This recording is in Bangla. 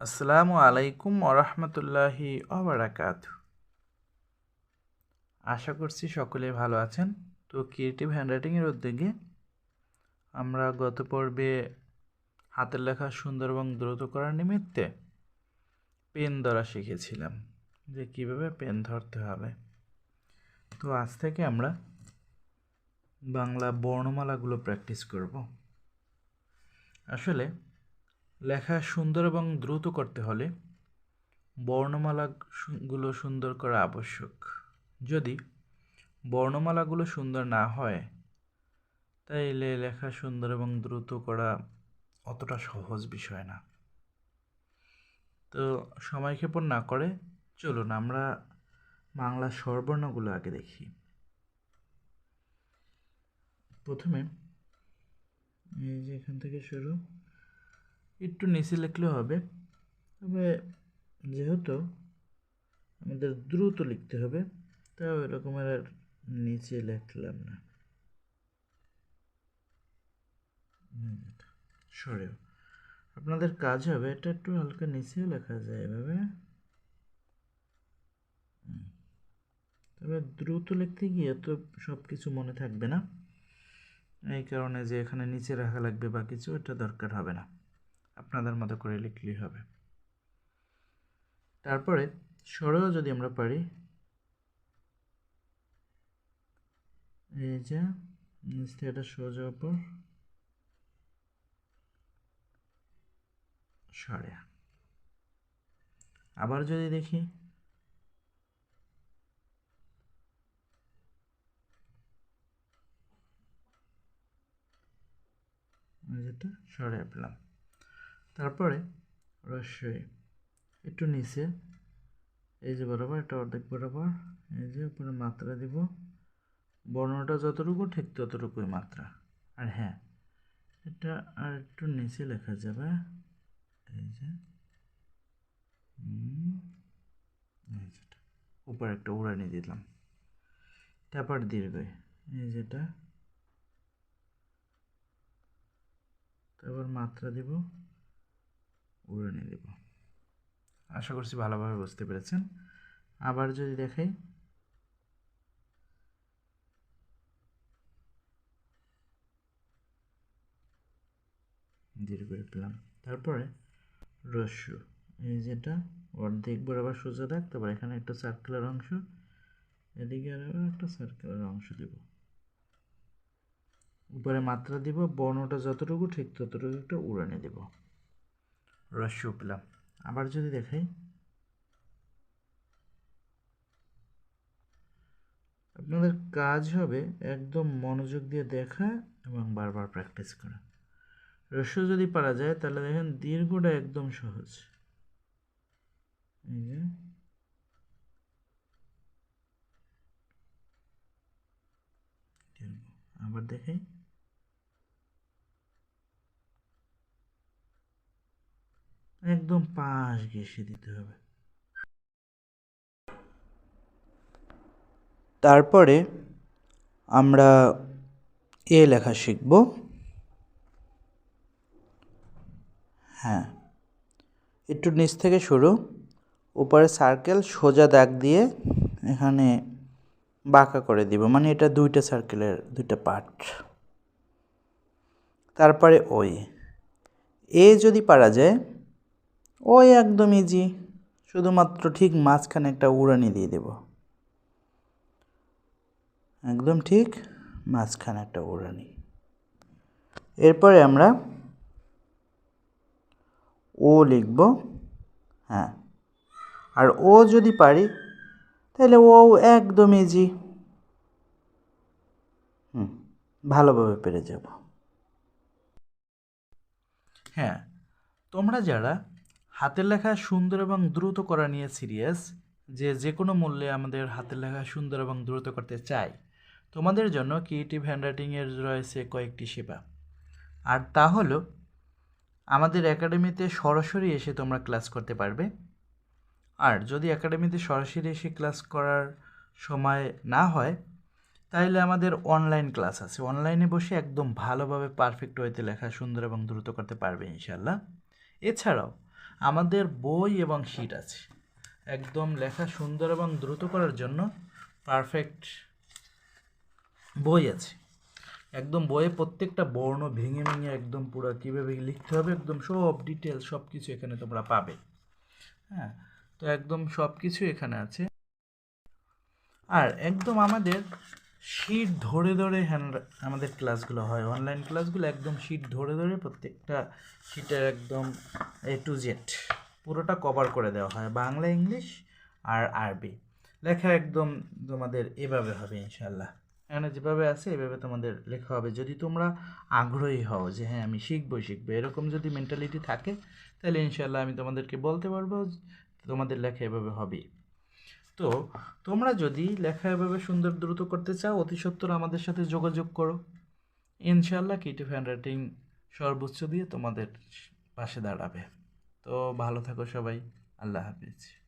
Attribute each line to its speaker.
Speaker 1: আসসালামু আলাইকুম ওরহমতুল্লাহি ওবরাকাত আশা করছি সকলে ভালো আছেন। তো ক্রিয়েটিভ হ্যান্ডরাইটিংয়ের উদ্যোগে আমরা গত পর্বে হাতের লেখা সুন্দর এবং দ্রুত করার নিমিত্তে পেন ধরা শিখেছিলাম যে কীভাবে পেন ধরতে হবে। তো আজ থেকে আমরা বাংলা বর্ণমালাগুলো প্র্যাকটিস করব। আসলে লেখা সুন্দর এবং দ্রুত করতে হলে বর্ণমালাগুলো সুন্দর করা আবশ্যক। যদি বর্ণমালাগুলো সুন্দর না হয়, তাইলে লেখা সুন্দর এবং দ্রুত করা অতটা সহজ বিষয় না। তো সময়ক্ষেপণ না করে চলুন আমরা বাংলা স্বরবর্ণগুলো আগে দেখি। প্রথমে এই যে এখান থেকে শুরু। একটু নিচে লিখলেও হবে। তবে যেহেতু আমাদের দ্রুত লিখতে হবে, তাও এরকমের আর নিচে লিখলাম না। সরেও। আপনাদের কাজ হবে, এটা একটু হালকা নিচেও লেখা যায় এভাবে। তবে দ্রুত লিখতে গিয়ে তো সব কিছু মনে থাকবে না। এই কারণে যে এখানে নিচে রাখা লাগবে বা কিছু, এটা দরকার হবে না। আপনাদের মতো করে লিখলেই হবে। তারপরে সরেও যদি আমরা পারি, এই যে নিচ থেকে এটা সোজা উপর সরে। আবার যদি দেখি যেটা সরে পেলাম। তারপরে রস্যই একটু নিচে, এই যে বরাবর, একটা অর্ধেক বরাবর, এই যে উপরে মাত্রা দিব। বর্ণটা যতটুকু ঠিক ততটুকুই মাত্রা। আর হ্যাঁ এটা আর একটু নিচে লেখা যাবে। এই যে উপরে একটা উড়ানি দিলাম। তারপর দীর্ঘ, এই যেটা। তারপর মাত্রা দিব। উড়ানি দেব আশা করছি ভালোভাবে বুঝতে পেরেছেন। আবার যদি দেখাই। দীর্ঘ পেলাম তারপরে রস্যু। এই যেটা, অর্ধেক বরাবর সোজা দাগ তারপর এখানে একটা সার্কুলার অংশ, এদিকে আর একটা সার্কুলার অংশ দেব। উপরে মাত্রা দিব, বর্ণটা যতটুকু, ঠিক ততটুকু একটা উড়ানি দেব। রস্য পেলাম। আবার যদি দেখাই। আপনাদের কাজ হবে একদম মনোযোগ দিয়ে দেখা এবং বারবার প্র্যাকটিস করা। রস্য যদি পারা যায়, তাহলে দেখেন দীর্ঘটা একদম সহজ। এই যে। আবার দেখাই। একদম পাশ ঘেসে দিতে হবে।
Speaker 2: তারপরে আমরা এ লেখা শিখব। হ্যাঁ একটু নিচ থেকে শুরু। উপরে সার্কেল সোজা দাগ দিয়ে এখানে বাঁকা করে দিব মানে এটা দুইটা সার্কেলের দুইটা পার্ট তারপরে ওই। এ যদি পারা যায় ওই একদম ইজি শুধুমাত্র ঠিক মাঝখানে একটা উড়ানি দিয়ে দেব। একদম ঠিক মাঝখানে একটা উড়ানি। এরপরে আমরা ও লিখব হ্যাঁ। আর ও যদি পারি, তাহলে ও একদম ইজি হুম, ভালোভাবে পেরে যাব।
Speaker 1: হ্যাঁ তোমরা যারা হাতের লেখা সুন্দর এবং দ্রুত করা নিয়ে সিরিয়াস, যে যে কোনো মূল্যে আমাদের হাতের লেখা সুন্দর এবং দ্রুত করতে চাই। তোমাদের জন্য ক্রিয়েটিভ হ্যান্ডরাইটিংয়ের রয়েছে কয়েকটি সেবা। আর তা হলো, আমাদের একাডেমিতে সরাসরি এসে তোমরা ক্লাস করতে পারবে। আর যদি একাডেমিতে সরাসরি এসে ক্লাস করার সময় না হয়, তাইলে আমাদের অনলাইন ক্লাস আছে। অনলাইনে বসে একদম ভালোভাবে পারফেক্ট ওয়েতে লেখা সুন্দর এবং দ্রুত করতে পারবে ইনশাল্লাহ এছাড়াও আমাদের বই এবং শিট আছে। একদম লেখা সুন্দর এবং দ্রুত করার জন্য পারফেক্ট বই আছে। একদম বইয়ে প্রত্যেকটা বর্ণ ভেঙে ভেঙে একদম পুরো কীভাবে লিখতে হবে, একদম সব ডিটেলস সব কিছু এখানে তোমরা পাবে। হ্যাঁ তো একদম সব কিছু এখানে আছে। আর একদম আমাদের শিট ধরে ধরে আমাদের ক্লাসগুলো হয়। অনলাইন ক্লাসগুলো একদম শিট ধরে ধরে প্রত্যেকটা শিটের একদম এ টু জেড পুরোটা কভার করে দেওয়া হয়। বাংলা, ইংলিশ আর আরবি। লেখা একদম তোমাদের এভাবে হবে ইনশাল্লাহ এখানে যেভাবে আছে, এভাবে তোমাদের লেখা হবে। যদি তোমরা আগ্রহী হও যে হ্যাঁ আমি শিখব শিখব। এরকম যদি মেন্টালিটি থাকে, তাহলে ইনশাল্লাহ আমি তোমাদেরকে বলতে পারব তোমাদের লেখা এভাবে হবে তো তোমরা যদি লেখা এভাবে সুন্দর দ্রুত করতে চাও, অতি সত্বর আমাদের সাথে যোগাযোগ করো। ইনশাল্লাহ কিটিভ হ্যান্ডরাইটিং সর্বোচ্চ দিয়ে তোমাদের পাশে দাঁড়াবে। তো ভালো থাকো সবাই, আল্লাহ হাফিজ।